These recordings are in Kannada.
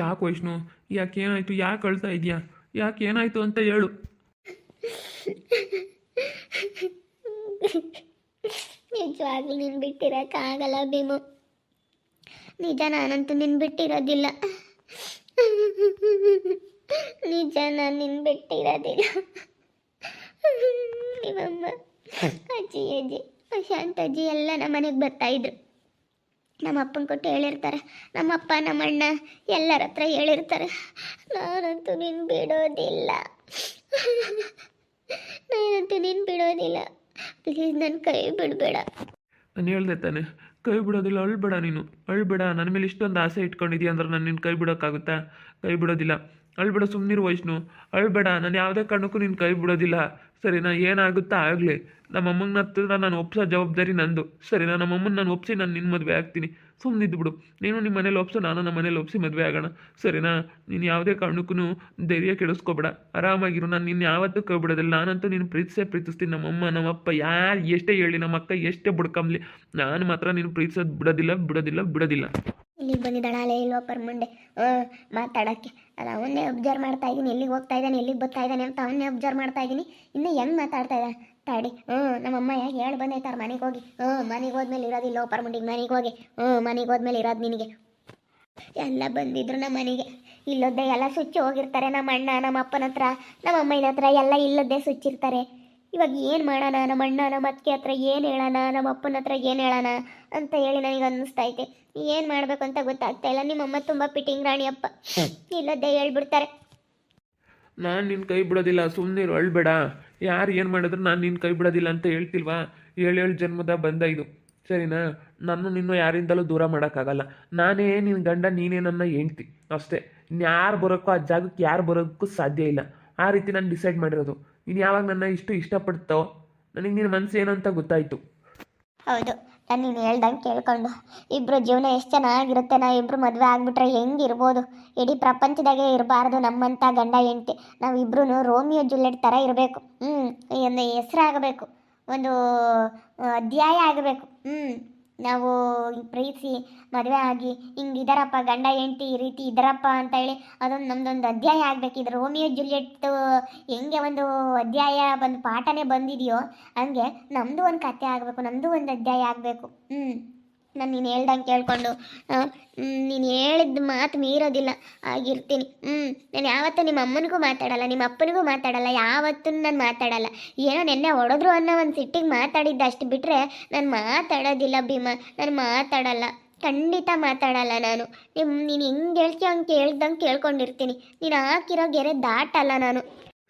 ಯಾಕೆ ವೈಷ್ಣು? ಯಾಕೆ ಏನಾಯಿತು? ಯಾಕೆ ಅಳ್ತಾ ಇದೆಯಾ? ಯಾಕೆ ಏನಾಯಿತು ಅಂತ ಹೇಳು. ನಿಜವಾಗ್ಲೂ ನಿನ್ ಬಿಟ್ಟಿರೋಕ್ಕಾಗಲ್ಲ ಭೀಮು. ನಿಜ ನಾನಂತೂ ನಿನ್ ಬಿಟ್ಟಿರೋದಿಲ್ಲ ನಿಜ ನಾನು ನಿನ್ ಬಿಟ್ಟಿರೋದಿಲ್ಲ ನಿಮ್ಮಮ್ಮ, ಅಜ್ಜಿ ಅಜ್ಜಿ ಶಾಂತ ಅಜ್ಜಿ ಎಲ್ಲ ನಮ್ಮ ಮನೆಗೆ ಬರ್ತಾ ಇದ್ರು. ನಮ್ಮ ಅಪ್ಪನ ಕೊಟ್ಟು ಹೇಳಿರ್ತಾರೆ. ನಮ್ಮಪ್ಪ, ನಮ್ಮಣ್ಣ ಎಲ್ಲರ ಹತ್ರ ಹೇಳಿರ್ತಾರೆ. ನಾನಂತೂ ನಿನ್ ಬಿಡೋದಿಲ್ಲ. ನಾನಂತೂ ನಿನ್ ಬಿಡೋದಿಲ್ಲ. ಪ್ಲೀಸ್ ನನ್ನ ಕೈ ಬಿಡಬೇಡ. ನಾನು ಹೇಳ್ದೆ ತಾನೆ, ಕೈ ಬಿಡೋದಿಲ್ಲ, ಅಳ್ಬೇಡ ನೀನು. ಅಳ್ಬೇಡ ನನ್ನ ಮೇಲೆ ಇಷ್ಟೊಂದು ಆಸೆ ಇಟ್ಕೊಂಡಿದ್ಯಾ ಅಂದ್ರೆ ನಾನು ನಿನ್ನ ಕೈ ಬಿಡೋಕ್ಕಾಗುತ್ತಾ? ಕೈ ಬಿಡೋದಿಲ್ಲ. ಅಳ್ಬೇಡ ಸುಮ್ಮನಿರು ವೈಷ್ಣು. ಅಳ್ಬೇಡ, ನಾನು ಯಾವುದೇ ಕಾರಣಕ್ಕೂ ನಿನ್ನ ಕೈ ಬಿಡೋದಿಲ್ಲ. ಸರಿನಾ, ಏನಾಗುತ್ತಾ ಆಗಲಿ. ನಮ್ಮಮ್ಮನ ಹತ್ರ ನಾನು ಒಪ್ಸೋ ಜವಾಬ್ದಾರಿ ನಂದು. ಸರಿನಾ, ನಮ್ಮಮ್ಮನ ನಾನು ಒಪ್ಸಿ ನಾನು ನಿನ್ನ ಮದುವೆ ಆಗ್ತೀನಿ. ಸುಮ್ಮನಿದ್ದು ಬಿಡು. ನೀನು ನಿಮ್ಮ ಮನೇಲಿ ಒಪ್ಸು, ನಾನು ನಮ್ಮ ಮನೇಲಿ ಒಪ್ಸಿ ಮದುವೆ ಆಗೋಣ. ಸರಿನಾ, ನೀನು ಯಾವುದೇ ಕಾರಣಕ್ಕೂ ಧೈರ್ಯ ಕೆಡಿಸ್ಕೊಬೇಡ. ಆರಾಮಾಗಿರು, ನಾನು ನಿನ್ನ ಯಾವತ್ತೂ ಕೈ ಬಿಡೋದಿಲ್ಲ ನಾನಂತೂ ನೀನು ಪ್ರೀತಿಸೇ ಪ್ರೀತಿಸ್ತೀನಿ. ನಮ್ಮಮ್ಮ, ನಮ್ಮಪ್ಪ, ಯಾರು, ಎಷ್ಟೇ ಹೇಳಿ ನಮ್ಮ ಅಕ್ಕ ಎಷ್ಟೇ ಬುಡ್ಕಂಬ್ಲಿ. ನಾನು ಮಾತ್ರ ನೀನು ಪ್ರೀತಿಸೋದು ಬಿಡೋದಿಲ್ಲ ಬಿಡೋದಿಲ್ಲ ಬಿಡೋದಿಲ್ಲ. ಇಲ್ಲಿಗೆ ಬಂದಿದ್ದಾಳ ಅಲ್ಲೇ ಪರ್ ಮಂಡೆ? ಮಾತಾಡೋಕ್ಕೆ. ಅಲ್ಲ, ಅವನ್ನೇ ಅಬ್ಸರ್ವ್ ಮಾಡ್ತಾ ಇದ್ದೀನಿ ಎಲ್ಲಿಗೆ ಹೋಗ್ತಾ ಇದ್ದಾನೆ, ಎಲ್ಲಿಗೆ ಬರ್ತಾ ಇದ್ದಾನೆ ಅಂತ ಅವನ್ನೇ ಅಬ್ಸರ್ವ್ ಮಾಡ್ತಾ ಇದ್ದೀನಿ ಇನ್ನು ಹೆಂಗೆ ಮಾತಾಡ್ತಾ ಇದ್ದಾನೆ? ತಾಡಿ, ಹ್ಞೂ, ನಮ್ಮಮ್ಮ ಯಾಕೆ ಹೇಳಿ ಬಂದೈತಾರ ಮನೆಗೆ ಹೋಗಿ? ಹ್ಞೂ, ಮನೆಗೆ ಹೋದ್ಮೇಲೆ ಇರೋದಿಲ್ಲ ಪರ್ಮಂಡಿಗೆ ಮನೆಗೆ ಹೋಗಿ? ಹ್ಞೂ, ಮನೆಗೆ ಹೋದ್ಮೇಲೆ ಇರೋದು ನಿನಗೆ. ಎಲ್ಲ ಬಂದಿದ್ರು ನಮ್ಮ ಮನೆಗೆ. ಇಲ್ಲೊದ್ದೆ ಎಲ್ಲ ಸುಚ್ಚಿ ಹೋಗಿರ್ತಾರೆ ನಮ್ಮ ಅಣ್ಣ, ನಮ್ಮ ಅಪ್ಪನ ಹತ್ರ ನಮ್ಮ ಅಮ್ಮನ ಹತ್ರ ಎಲ್ಲ ಇಲ್ಲದ್ದೇ ಸುಚ್ಚಿರ್ತಾರೆ. ಇವಾಗ ಏನು ಮಾಡೋಣ? ನಮ್ಮ ಅಣ್ಣ ನಮ್ಮ ಅತ್ತಿಗೆ ಹತ್ರ ಏನು ಹೇಳೋಣ? ನಮ್ಮ ಅಪ್ಪನ ಹತ್ರ ಏನು ಹೇಳೋಣ? ಅಂತ ಹೇಳಿ ನನಗೆ ಅನ್ನಿಸ್ತಾ ಐತೆ. ಏನು ಮಾಡಬೇಕು ಅಂತ ಗೊತ್ತಾಗ್ತಾ ಇಲ್ಲ. ನಿಮ್ಮಮ್ಮ ತುಂಬ ಪಿಟಿಂಗ್ ರಾಣಿ ಅಪ್ಪ. ಇಲ್ಲದ್ದೇ ಹೇಳ್ಬಿಡ್ತಾರೆ. ನಾನು ನಿನ್ನ ಕೈ ಬಿಡೋದಿಲ್ಲ. ಸುಮ್ಮನೆ ಅಳ್ಬೇಡ. ಯಾರು ಏನು ಮಾಡಿದ್ರು ನಾನು ನಿನ್ನ ಕೈ ಬಿಡೋದಿಲ್ಲ ಅಂತ ಹೇಳ್ತಿಲ್ವಾ? ಏಳೇಳು ಜನ್ಮದ ಬಂದ ಇದು. ಸರಿನಾ? ನಾನು ನಿನ್ನ ಯಾರಿಂದಲೂ ದೂರ ಮಾಡೋಕ್ಕಾಗಲ್ಲ. ನಾನೇ ನಿನ್ನ ಗಂಡ ನೀನೇ ನನ್ನ ಹೆಂಡ್ತಿ. ಅಷ್ಟೇ. ಯಾರು ಬರೋಕ್ಕೋ ಆ ಜಾಗಕ್ಕೆ ಯಾರು ಬರೋಕ್ಕೂ ಸಾಧ್ಯ ಇಲ್ಲ. ಆ ರೀತಿ ನಾನು ಡಿಸೈಡ್ ಮಾಡಿರೋದು. ನೀನು ಯಾವಾಗ ನನ್ನ ಇಷ್ಟು ಇಷ್ಟಪಡ್ತೋ ನನಗೆ ನಿನ್ನ ಮನಸ್ಸು ಏನು ಅಂತ ಗೊತ್ತಾಯಿತು. ಹೌದು, ನಾನು ನೀನು ಹೇಳ್ದಂಗೆ ಕೇಳ್ಕೊಂಡು. ಇಬ್ಬರು ಜೀವನ ಎಷ್ಟು ಚೆನ್ನಾಗಿರುತ್ತೆ ನಾ ಇಬ್ಬರು ಮದುವೆ ಆಗಿಬಿಟ್ರೆ ಹೆಂಗಿರ್ಬೋದು? ಇಡೀ ಪ್ರಪಂಚದಾಗೆ ಇರಬಾರ್ದು ನಮ್ಮಂಥ ಗಂಡ ಹೆಂಡ್ತಿ. ನಾವು ಇಬ್ರು ರೋಮಿಯೋ ಜುಲೆಟ್ ಥರ ಇರಬೇಕು. ಹ್ಞೂ ಒಂದು ಹೆಸರಾಗಬೇಕು. ಒಂದು, ಅಧ್ಯಾಯ ಆಗಬೇಕು. ಹ್ಞೂ ನಾವು ಪ್ರೀತಿಸಿ ಮದುವೆ ಆಗಿ, ಹಿಂಗೆ ಇದರಪ್ಪ, ಗಂಡ, ಹೆಂಡ್ತಿ ಈ ರೀತಿ ಇದರಪ್ಪ ಅಂತ ಹೇಳಿ ಅದೊಂದು ನಮ್ದೊಂದು ಅಧ್ಯಾಯ ಆಗಬೇಕು ಇದು ರೋಮಿಯೋ ಜುಲಿಯೆಟ್ ಹೆಂಗೆ ಒಂದು ಅಧ್ಯಾಯ ಒಂದು ಪಾಠನೇ ಬಂದಿದೆಯೋ, ಹಂಗೆ ನಮ್ಮದು ಒಂದು ಕತೆ ಆಗಬೇಕು ನಮ್ಮದು ಒಂದು ಅಧ್ಯಾಯ ಆಗಬೇಕು. ಹ್ಞೂ ನಾನು ನೀನು ಹೇಳ್ದಂಗೆ ಕೇಳ್ಕೊಂಡು. ನೀನು ಹೇಳಿದ ಮಾತು ಮೀರೋದಿಲ್ಲ. ಆಗಿರ್ತೀನಿ. ಹ್ಞೂ ನಾನು ಯಾವತ್ತೂ ನಿಮ್ಮ ಅಮ್ಮನಿಗೂ ಮಾತಾಡಲ್ಲ, ನಿಮ್ಮ ಅಪ್ಪನಿಗೂ ಮಾತಾಡಲ್ಲ, ಯಾವತ್ತೂ ನಾನು ಮಾತಾಡಲ್ಲ. ಏನೋ ನೆನ್ನೆ ಹೊಡೆದ್ರು ಅನ್ನೋ ಒಂದು ಸಿಟ್ಟಿಗೆ ಮಾತಾಡಿದ್ದೆ ಅಷ್ಟು ಬಿಟ್ಟರೆ ನಾನು ಮಾತಾಡೋದಿಲ್ಲ ಭೀಮ, ನಾನು ಮಾತಾಡಲ್ಲ. ಖಂಡಿತ ಮಾತಾಡಲ್ಲ ನಾನು. ನಿಮ್ಮ ನೀನು ಹೆಂಗೆ ಹೇಳ್ತೀಯ ಹಂಗೆ ಕೇಳ್ದಂಗೆ ಕೇಳ್ಕೊಂಡಿರ್ತೀನಿ. ನೀನು ಹಾಕಿರೋ ಗೆರೆ ದಾಟಲ್ಲ ನಾನು.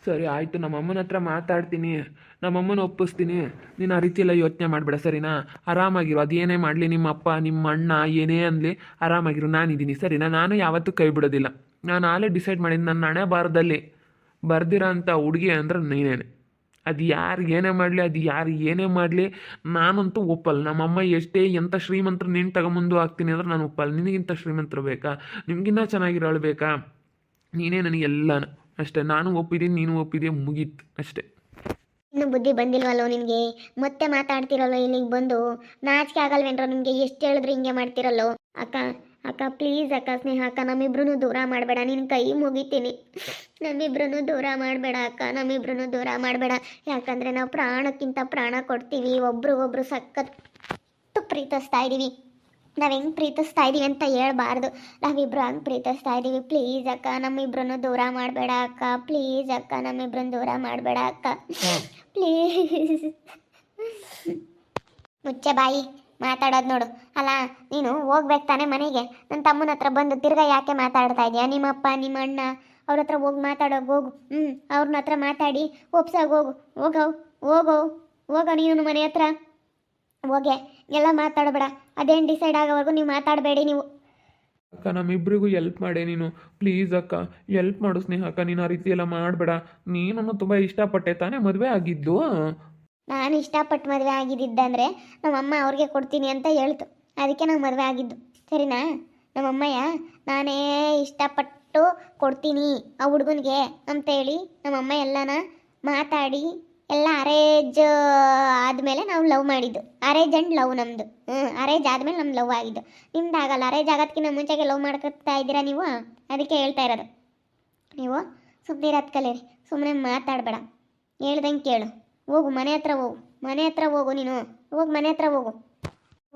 ಸರಿ, ಆಯಿತು. ನಮ್ಮ ಅಮ್ಮನ ಹತ್ರ ಮಾತಾಡ್ತೀನಿ. ನಮ್ಮಮ್ಮನ ಒಪ್ಪಿಸ್ತೀನಿ. ನೀನು ಆ ರೀತಿ ಎಲ್ಲ ಯೋಚನೆ ಮಾಡಬೇಡ, ಸರಿನಾ? ಆರಾಮಾಗಿರು. ಅದೇನೇ ಮಾಡಲಿ ನಿಮ್ಮ ಅಪ್ಪ ನಿಮ್ಮ ಅಣ್ಣ ಏನೇ ಅನ್ನಲಿ ಆರಾಮಾಗಿರು. ನಾನಿದ್ದೀನಿ, ಸರಿನಾ? ನಾನು ಯಾವತ್ತೂ ಕೈ ಬಿಡೋದಿಲ್ಲ. ನಾನು ಆಲೇ ಡಿಸೈಡ್ ಮಾಡಿದ್ದು ನನ್ನ ಹಣೆ ಬಾರದಲ್ಲಿ. ಬರ್ದಿರೋ ಅಂಥ ಹುಡುಗಿ ಅಂದ್ರೆ ನೀನೇನೆ. ಅದು ಯಾರು ಏನೇ ಮಾಡಲಿ, ಅದು ಯಾರು ಏನೇ ಮಾಡಲಿ, ನಾನಂತೂ ಒಪ್ಪಲ್ಲ. ನಮ್ಮಮ್ಮ ಎಷ್ಟೇ ಎಂಥ ಶ್ರೀಮಂತರು ನೀನು ತಗೊಂಬಂದು ಹಾಕ್ತೀನಿ ಅಂದ್ರೆ ನಾನು ಒಪ್ಪಲ್ಲ. ನಿನಗಿಂತ ಶ್ರೀಮಂತರು ಬೇಕಾ? ನಿಮಗಿನ್ನ ಚೆನ್ನಾಗಿರೋಳು ಬೇಕಾ? ನೀನೇ ನನಗೆಲ್ಲನ ಅಷ್ಟೇ, ನಾನು ಒಪ್ಪಿದ್ದೀನಿ ನೀನು ಒಪ್ಪಿದೀಯ ಮುಗೀತು ಅಷ್ಟೇ. ಇನ್ನು ಬುದ್ಧಿ ಬಂದಿಲ್ವಲ್ಲೋ ನಿನಗೆ? ಮತ್ತೆ ಮಾತಾಡ್ತಿರಲ್ಲೋ ಇಲ್ಲಿಗೆ ಬಂದು? ನಾಚಿಕೆ ಆಗಲ್ವೇನ್ರೋ ನಿಮಗೆ? ಎಷ್ಟು ಹೇಳಿದ್ರು ಹಿಂಗೆ ಮಾಡ್ತಿರಲ್ಲೋ? ಅಕ್ಕ ಅಕ್ಕ ಪ್ಲೀಸ್ ಅಕ್ಕ, ಸ್ನೇಹ ಅಕ್ಕ ನಮ್ಮಿಬ್ರು ದೂರ ಮಾಡಬೇಡ. ನಿನ್ನ ಕೈ ಮುಗಿತೀನಿ. ನಮ್ಮಿಬ್ರು ದೂರ ಮಾಡಬೇಡ ಅಕ್ಕ ನಮ್ಮಿಬ್ರು ದೂರ ಮಾಡಬೇಡ. ಯಾಕಂದರೆ ನಾವು ಪ್ರಾಣಕ್ಕಿಂತ ಪ್ರಾಣ ಕೊಡ್ತೀವಿ. ಒಬ್ರಿಗೊಬ್ರು ಸಖತ್ತು ಪ್ರೀತಿಸ್ತಾ ಇದ್ದೀವಿ ನಾವು ಹೆಂಗೆ ಪ್ರೀತಿಸ್ತಾ ಇದ್ದೀವಿ ಅಂತ ಹೇಳ್ಬಾರ್ದು. ನಾವಿಬ್ರು ಹಂಗೆ ಪ್ರೀತಿಸ್ತಾ ಇದ್ದೀವಿ ಪ್ಲೀಸ್ ಅಕ್ಕ ನಮ್ಮಿಬ್ರನ್ನು ದೂರ ಮಾಡಬೇಡ ಅಕ್ಕ. ಪ್ಲೀಸ್ ಅಕ್ಕ ನಮ್ಮಿಬ್ರನ್ನ ದೂರ ಮಾಡಬೇಡ ಅಕ್ಕ. ಪ್ಲೀಸ್. ಮುಚ್ಚೆ ಬಾಯಿ, ಮಾತಾಡೋದು ನೋಡು. ಅಲ್ಲ ನೀನು ಹೋಗ್ಬೇಕು ತಾನೆ ಮನೆಗೆ? ನನ್ನ ತಮ್ಮನ ಹತ್ರ ಬಂದು ತಿರ್ಗಾ ಯಾಕೆ ಮಾತಾಡ್ತಾ ಇದೆಯಾ? ನಿಮ್ಮಪ್ಪ ನಿಮ್ಮ ಅಣ್ಣ ಅವ್ರ ಹತ್ರ ಹೋಗಿ ಮಾತಾಡೋಗಿ ಹೋಗು. ಹ್ಞೂ ಅವ್ರನ್ನ ಹತ್ರ ಮಾತಾಡಿ, ಒಪ್ಸಾಗಿ ಹೋಗು. ಹೋಗವು ಹೋಗೋ ಹೋಗೋ ನೀನು ಮನೆ ಹತ್ರ. ಹೋಗೆ. ಎಲ್ಲ ಮಾತಾಡಬೇಡ. ಅದೇನು ಡಿಸೈಡ್ ಆಗೋವರೆಗೂ ನೀವು ಮಾತಾಡಬೇಡಿ ನೀವು. ಅಕ್ಕ ನಮ್ಮಿಬ್ಬರಿಗೂ ಎಲ್ಪ್ ಮಾಡೆ ನೀನು. ಪ್ಲೀಸ್ ಅಕ್ಕ ಎಲ್ಪ್ ಮಾಡು ಸ್ನೇಹ ಅಕ್ಕ ನೀನು ಆ ರೀತಿ ಎಲ್ಲ ಮಾಡಬೇಡ. ನೀನನ್ನು ತುಂಬ ಇಷ್ಟಪಟ್ಟೆ ತಾನೇ ಮದುವೆ ಆಗಿದ್ದು? ನಾನು ಇಷ್ಟಪಟ್ಟು ಮದುವೆ ಆಗಿದ್ದಂದರೆ ನಮ್ಮಮ್ಮ ಅವ್ರಿಗೆ ಕೊಡ್ತೀನಿ ಅಂತ ಹೇಳ್ತು. ಅದಕ್ಕೆ ನಾವು ಮದುವೆ ಆಗಿದ್ದು. ಸರಿನಾ? ನಮ್ಮಮ್ಮಯ್ಯ ನಾನೇ ಇಷ್ಟಪಟ್ಟು ಕೊಡ್ತೀನಿ ಆ ಹುಡುಗನಿಗೆ ಅಂತೇಳಿ ನಮ್ಮಮ್ಮ ಎಲ್ಲನ ಮಾತಾಡಿ ಎಲ್ಲ ಅರೇಜ್ ಆದಮೇಲೆ ನಾವು ಲವ್ ಮಾಡಿದ್ದು. ಅರೇಜ್ ಆ್ಯಂಡ್ ಲವ್ ನಮ್ಮದು ಹ್ಞೂ ಅರೇಜ್ ಆದಮೇಲೆ ನಮ್ಮ ಲವ್ ಆಗಿದ್ದು. ನಿಮ್ದು ಆಗಲ್ಲ ಅರೇಜ್ ಆಗೋದಕ್ಕಿಂತ ಮುಂಚೆಗೆ ಲವ್ ಮಾಡ್ಕೊತಾ ಇದ್ದೀರಾ ನೀವು? ಅದಕ್ಕೆ ಹೇಳ್ತಾ ಇರೋದು. ನೀವು ಸುಮ್ಮನೆ ಇರತ್ ಕಲೀರಿ ಸುಮ್ಮನೆ ಮಾತಾಡಬೇಡ. ಹೇಳ್ದಂಗೆ ಕೇಳು. ಹೋಗು, ಮನೆ ಹತ್ರ ಹೋಗು. ಮನೆ ಹತ್ರ ಹೋಗು ನೀನು. ಹೋಗು, ಮನೆ ಹತ್ರ ಹೋಗು.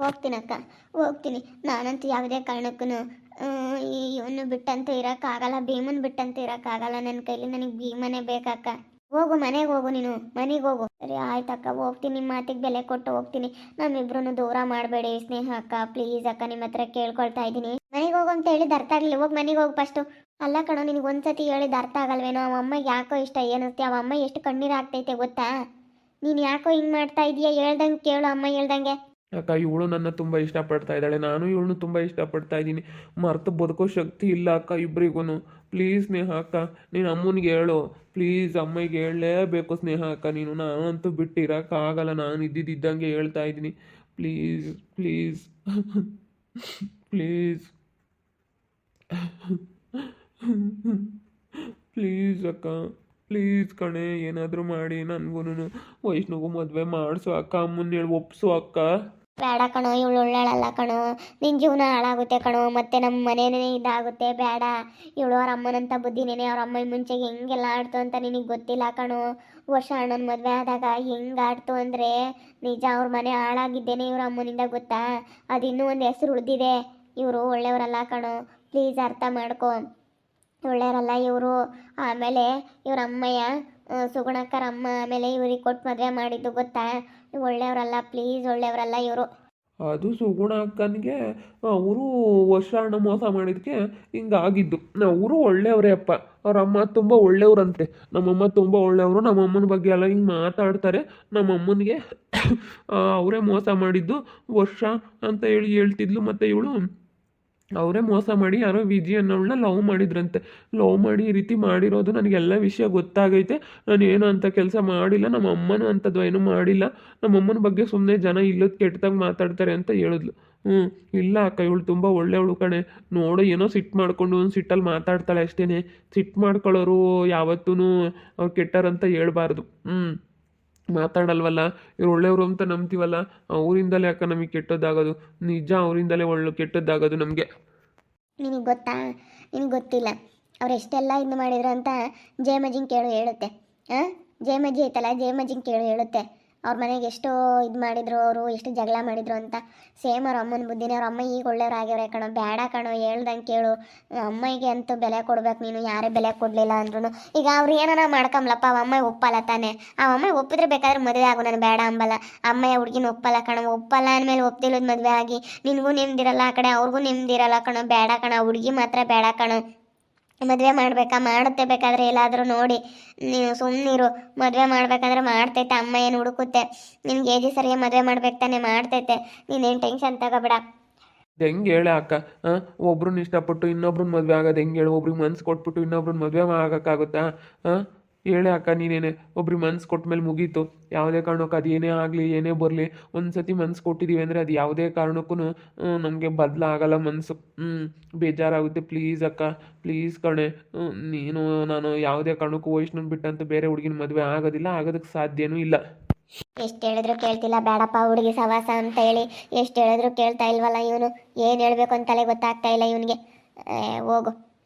ಹೋಗ್ತೀನಕ್ಕ ಹೋಗ್ತೀನಿ. ನಾನಂತೂ ಯಾವುದೇ ಕಾರಣಕ್ಕೂ ಇವನು ಬಿಟ್ಟಂತೂ ಇರೋಕ್ಕಾಗಲ್ಲ, ಭೀಮನ್ ಬಿಟ್ಟಂತೂ ಇರೋಕ್ಕಾಗಲ್ಲ. ನನ್ನ ಕೈಲಿ ನನಗೆ ಭೀಮನೇ ಬೇಕಕ್ಕ. ಹೋಗು, ಮನೆಗೆ ಹೋಗು ನೀನು. ಮನೆಗೆ ಹೋಗು. ಸರಿ, ಆಯ್ತಕ್ಕ. ಹೋಗ್ತೀನಿ ನಿಮ್ಮ ಮಾತಿಗೆ ಬೆಲೆ ಕೊಟ್ಟು ಹೋಗ್ತೀನಿ. ನಮ್ಮಿಬ್ರು ದೂರ ಮಾಡಬೇಡಿ ಸ್ನೇಹ ಅಕ್ಕ ಪ್ಲೀಸ್ ಅಕ್ಕ ನಿಮ್ಮ ಹತ್ರ ಕೇಳ್ಕೊಳ್ತಾ ಇದ್ದೀನಿ. ಮನೆಗೆ ಹೋಗು ಅಂತ ಹೇಳಿದ ಅರ್ಥ ಆಗ್ಲಿಲ್ಲ. ಹೋಗಿ, ಮನೆಗೆ ಹೋಗು ಫಸ್ಟು. ಅಲ್ಲ ಕಣೋ, ನಿನಗೆ ಒಂದ್ಸತಿ ಹೇಳಿದ ಅರ್ಥ ಆಗಲ್ವೇನೋ? ಅವ ಅಮ್ಮಗೆ ಯಾಕೋ ಇಷ್ಟ ಏನಂತೆ? ಅವ ಅಮ್ಮ ಎಷ್ಟು ಕಣ್ಣೀರು ಆಗ್ತೈತೆ ಗೊತ್ತಾ? ನೀನು ಯಾಕೋ ಹಿಂಗೆ ಮಾಡ್ತಾ ಇದೀಯ? ಹೇಳ್ದಂಗೆ ಕೇಳು, ಅಮ್ಮ ಹೇಳ್ದಂಗೆ. ಅಕ್ಕ ಇವಳು ನನ್ನ ತುಂಬ ಇಷ್ಟಪಡ್ತಾ ಇದ್ದಾಳೆ. ನಾನು ಇವಳನ್ನು ತುಂಬ ಇಷ್ಟಪಡ್ತಾ ಇದ್ದೀನಿ. ಮರ್ತು ಬದುಕೋ ಶಕ್ತಿ ಇಲ್ಲ ಅಕ್ಕ ಇಬ್ಬರಿಗೂ ಪ್ಲೀಸ್ ಸ್ನೇಹ ಅಕ್ಕ, ನೀನು ಅಮ್ಮನಿಗೆ ಹೇಳು. ಪ್ಲೀಸ್ ಅಮ್ಮಗೆ ಹೇಳಲೇಬೇಕು ಸ್ನೇಹ ಅಕ್ಕ. ನೀನು ನಾನಂತೂ ಬಿಟ್ಟಿರೋಕ್ಕಾಗಲ್ಲ ನಾನು ಇದ್ದಿದ್ದಂಗೆ ಹೇಳ್ತಾ ಇದ್ದೀನಿ. ಪ್ಲೀಸ್ ಪ್ಲೀಸ್ ಪ್ಲೀಸ್ ಪ್ಲೀಸ್ ಅಕ್ಕ, ಪ್ಲೀಸ್ ಕಣೆ, ಏನಾದರೂ ಮಾಡಿ. ನನಗೂ ವೈಷ್ಣುಗೂ ಮದುವೆ ಮಾಡಿಸು ಅಕ್ಕ, ಅಮ್ಮನ ಹೇಳಿ ಒಪ್ಸು ಅಕ್ಕ. ಬೇಡ ಕಣೋ, ಇವಳು ಒಳ್ಳೆಳಲ್ಲ ಕಣೋ. ನಿನ್ನ ಜೀವನ ಹಾಳಾಗುತ್ತೆ ಕಣೋ, ಮತ್ತೆ ನಮ್ಮ ಮನೇನೇ ಇದಾಗುತ್ತೆ, ಬೇಡ. ಇವಳು ಅವ್ರ ಅಮ್ಮನಂತ ಬುದ್ಧಿನೇನೆ, ಅವ್ರ ಅಮ್ಮ ಮುಂಚೆಗೆ ಹೆಂಗೆಲ್ಲ ಆಡ್ತು ಅಂತ ನಿನಗೆ ಗೊತ್ತಿಲ್ಲ ಕಣೋ? ವರ್ಷ ಅಣ್ಣನ ಮದುವೆ ಆದಾಗ ಹೆಂಗೆ ಆಡ್ತು ಅಂದರೆ, ನಿಜ ಅವ್ರ ಮನೆ ಹಾಳಾಗಿದ್ದೇನೆ ಇವ್ರ ಅಮ್ಮನಿಂದ ಗೊತ್ತಾ? ಅದು ಇನ್ನೂ ಒಂದು ಹೆಸರು ಉಳಿದಿದೆ. ಇವರು ಒಳ್ಳೆಯವರಲ್ಲ ಕಣೋ. ಪ್ಲೀಸ್ ಅರ್ಥ ಮಾಡ್ಕೊ. ಒಳ್ಳೆಯವರಲ್ಲ ಇವರು. ಆಮೇಲೆ ಇವ್ರ ಅಮ್ಮಯ್ಯ ಸುಗುಣಕ್ಕರ ಅಮ್ಮ ಆಮೇಲೆ ಇವ್ರಿಗೆ ಕೊಟ್ಟು ಮದುವೆ ಮಾಡಿದ್ದು ಗೊತ್ತಾ? ಒಳ್ಳೆಯವರಲ್ಲ ಪ್ಲೀಸ್ ಒಳ್ಳೆಯವರಲ್ಲ ಇವರು. ಅದು ಸುಗುಣ ಅಕ್ಕನಿಗೆ ಅವರು ವರ್ಷ ಹಣ ಮೋಸ ಮಾಡಿದ್ಕೆ ಹಿಂಗಾಗಿದ್ದು. ಅವರು ಒಳ್ಳೆಯವರೇ ಅಪ್ಪ. ಅವ್ರ ಅಮ್ಮ ತುಂಬ ಒಳ್ಳೆಯವ್ರಂತೆ. ನಮ್ಮಮ್ಮ ತುಂಬ ಒಳ್ಳೆಯವರು. ನಮ್ಮಮ್ಮನ ಬಗ್ಗೆ ಎಲ್ಲ ಹಿಂಗೆ ಮಾತಾಡ್ತಾರೆ. ನಮ್ಮಮ್ಮನಿಗೆ ಅವರೇ ಮೋಸ ಮಾಡಿದ್ದು ವರ್ಷ ಅಂತ ಹೇಳಿ ಹೇಳ್ತಿದ್ಲು. ಮತ್ತು ಇವಳು ಅವರೇ ಮೋಸ ಮಾಡಿ ಯಾರೋ ವಿಜಿ ಅನ್ನೋಳನ್ನ ಲವ್ ಮಾಡಿದ್ರಂತೆ. ಲವ್ ಮಾಡಿ ಈ ರೀತಿ ಮಾಡಿರೋದು ನನಗೆಲ್ಲ ವಿಷಯ ಗೊತ್ತಾಗೈತೆ. ನಾನು ಏನು ಅಂತ ಕೆಲಸ ಮಾಡಿಲ್ಲ, ನಮ್ಮ ಅಮ್ಮನೂ ಅಂಥದ್ದು ಏನೂ ಮಾಡಿಲ್ಲ. ನಮ್ಮ ಅಮ್ಮನ ಬಗ್ಗೆ ಸುಮ್ಮನೆ ಜನ ಇಲ್ಲದ ಕೆಟ್ಟದಾಗ ಮಾತಾಡ್ತಾರೆ ಅಂತ ಹೇಳಿದ್ಲು. ಹ್ಞೂ ಇಲ್ಲ ಅಕ್ಕ, ಇವಳು ತುಂಬ ಒಳ್ಳೆಯವಳು ಕಣೆ. ನೋಡು, ಏನೋ ಸಿಟ್ಟು ಮಾಡ್ಕೊಂಡು ಒಂದು ಸಿಟ್ಟಲ್ಲಿ ಮಾತಾಡ್ತಾಳೆ ಅಷ್ಟೇ ಸಿಟ್ಟು ಮಾಡ್ಕೊಳ್ಳೋರು ಯಾವತ್ತೂ ಅವ್ರು ಕೆಟ್ಟಾರಂತ ಹೇಳ್ಬಾರ್ದು. ಹ್ಞೂ ಮಾತಾಡಲ್ವಲ್ಲ? ಇವ್ರು ಒಳ್ಳೆಯವರು ಅಂತ ನಂಬ್ತೀವಲ್ಲ? ಅವರಿಂದಲೇ ಅಕ್ಕ ನಮಗೆ ಕೆಟ್ಟದ್ದಾಗೋದು. ನಿಜ ಅವರಿಂದಲೇ ಒಳ್ಳೆ ಕೆಟ್ಟದ್ದಾಗೋದು ನಮಗೆ. ನಿನಗೆ ಗೊತ್ತಾ? ನಿನಗೆ ಗೊತ್ತಿಲ್ಲ. ಅವ್ರು ಎಷ್ಟೆಲ್ಲ ಇದು ಮಾಡಿದ್ರು ಅಂತ ಜಯಮಜಿನ್ ಕೇಳು ಹೇಳುತ್ತೆ. ಹಾಂ ಜಯಮಜಿ ಐತಲ್ಲ? ಜಯಮಜಿನ್ ಕೇಳು ಹೇಳುತ್ತೆ. ಅವ್ರ ಮನೆಗೆ ಎಷ್ಟು ಇದು ಮಾಡಿದ್ರು ಅವರು, ಎಷ್ಟು ಜಗಳ ಮಾಡಿದ್ರು ಅಂತ. ಸೇಮ್ ಅವ್ರ ಅಮ್ಮನ ಬುದ್ಧಿನೇ, ಅವ್ರ ಅಮ್ಮ ಈಗ ಒಳ್ಳೆಯವ್ರು ಆಗ್ಯವ್ರೆ ಕಣೋ ಬೇಡ ಕಣೋ, ಹೇಳ್ದಂಗೆ ಕೇಳು. ಅಮ್ಮಗೆ ಅಂತೂ ಬೆಲೆ ಕೊಡ್ಬೇಕು ನೀನು, ಯಾರೇ ಬೆಲೆ ಕೊಡಲಿಲ್ಲ ಅಂದ್ರೂ ಈಗ ಅವ್ರು ಏನಾರ ಮಾಡ್ಕೊಂಬ್ಲಪ್ಪ ಅವ ಅಮ್ಮ ಒಪ್ಪಲ್ಲ ತಾನೆ. ಆ ಅಮ್ಮ ಒಪ್ಪಿದ್ರೆ ಬೇಕಾದ್ರೆ ಮದುವೆ ಆಗು, ನಾನು ಬೇಡ ಅಂಬಲ್ಲ. ಅಮ್ಮಯ್ಯ ಹುಡುಗಿನ ಒಪ್ಪಲ್ಲ ಕಣ, ಒಪ್ಪಲ್ಲ ಅಂದಮೇಲೆ ಒಪ್ತಿಲ್ಲದ ಮದುವೆ ಆಗಿ. ನಿನಗೂ ನೆಮ್ಮದಿರಲ್ಲ ಆ ಕಡೆ, ಅವ್ರಿಗೂ ನೆಮ್ಮದಿರಲ್ಲ ಕಣೋ, ಬೇಡ ಕಣ ಹುಡುಗಿ ಮಾತ್ರ ಬೇಡ ಕಣೋ. ಮದುವೆ ಮಾಡಬೇಕಾ? ಮಾಡುತ್ತೆ ಬೇಕಾದ್ರೆ ಎಲ್ಲಾದರೂ ನೋಡಿ. ನೀವು ಸುಮ್ಮನಿರು ಮದುವೆ ಮಾಡ್ಬೇಕಾದ್ರೆ ಮಾಡ್ತೈತೆ. ಅಮ್ಮ ಏನು ಹುಡುಕುತ್ತೆ? ನಿನ್ಗೆ ಏಜಿ ಸರಿಯಾಗಿ ಮದುವೆ ಮಾಡ್ಬೇಕು ತಾನೆ ಮಾಡ್ತೈತೆ? ನೀನೇನು ಟೆನ್ಷನ್ ತಗೋಬೇಡ. ಹೆಂಗೆ ಹೇಳ ಅಕ್ಕ? ಒಬ್ರನ್ನ ಇಷ್ಟಪಟ್ಟು ಇನ್ನೊಬ್ರನ್ನ ಮದುವೆ ಆಗೋದು ಹೆಂಗೆ ಹೇಳು? ಒಬ್ರಿಗೆ ಮನ್ಸು ಕೊಟ್ಬಿಟ್ಟು ಇನ್ನೊಬ್ರನ್ನ ಮದುವೆ ಆಗೋಕ್ಕಾಗುತ್ತಾ ಹಾಂ ಹೇಳೆ ಅಕ್ಕ, ನೀನೇನೆ ಒಬ್ರಿಗೆ ಮನ್ಸು ಕೊಟ್ಟ ಮೇಲೆ ಮುಗೀತು. ಯಾವುದೇ ಕಾರಣಕ್ಕೂ ಅದು ಏನೇ ಆಗಲಿ, ಏನೇ ಬರಲಿ ಒಂದು ಸತಿ ಮನ್ಸು ಕೊಟ್ಟಿದ್ದೀವಿ ಅಂದರೆ ಅದು ಯಾವುದೇ ಕಾರಣಕ್ಕೂ ನಮಗೆ ಬದಲಾಗಲ್ಲ ಮನಸ್ಸು ಬೇಜಾರಾಗುತ್ತೆ. ಪ್ಲೀಸ್ ಅಕ್ಕ, ಪ್ಲೀಸ್ ಕಣೆ. ನೀನು, ನಾನು ಯಾವುದೇ ಕಾರಣಕ್ಕೂ ವೈಷ್ಣವ್ ಬಿಟ್ಟಂತ ಬೇರೆ ಹುಡುಗಿನ ಮದುವೆ ಆಗೋದಿಲ್ಲ, ಆಗೋದಕ್ಕೆ ಸಾಧ್ಯನೂ ಇಲ್ಲ. ಎಷ್ಟು ಹೇಳಿದ್ರು ಕೇಳ್ತಿಲ್ಲ, ಬೇಡಪ್ಪ ಹುಡುಗಿ ಸವಾಸ ಅಂತ ಹೇಳಿ. ಎಷ್ಟು ಹೇಳಿದ್ರು ಕೇಳ್ತಾ ಇಲ್ವಲ್ಲ ಇವನು? ಏನು ಹೇಳಬೇಕು ಅಂತಲೇ ಗೊತ್ತಾಗ್ತಾ ಇಲ್ಲ ಇವನಿಗೆ. ಹೋಗು.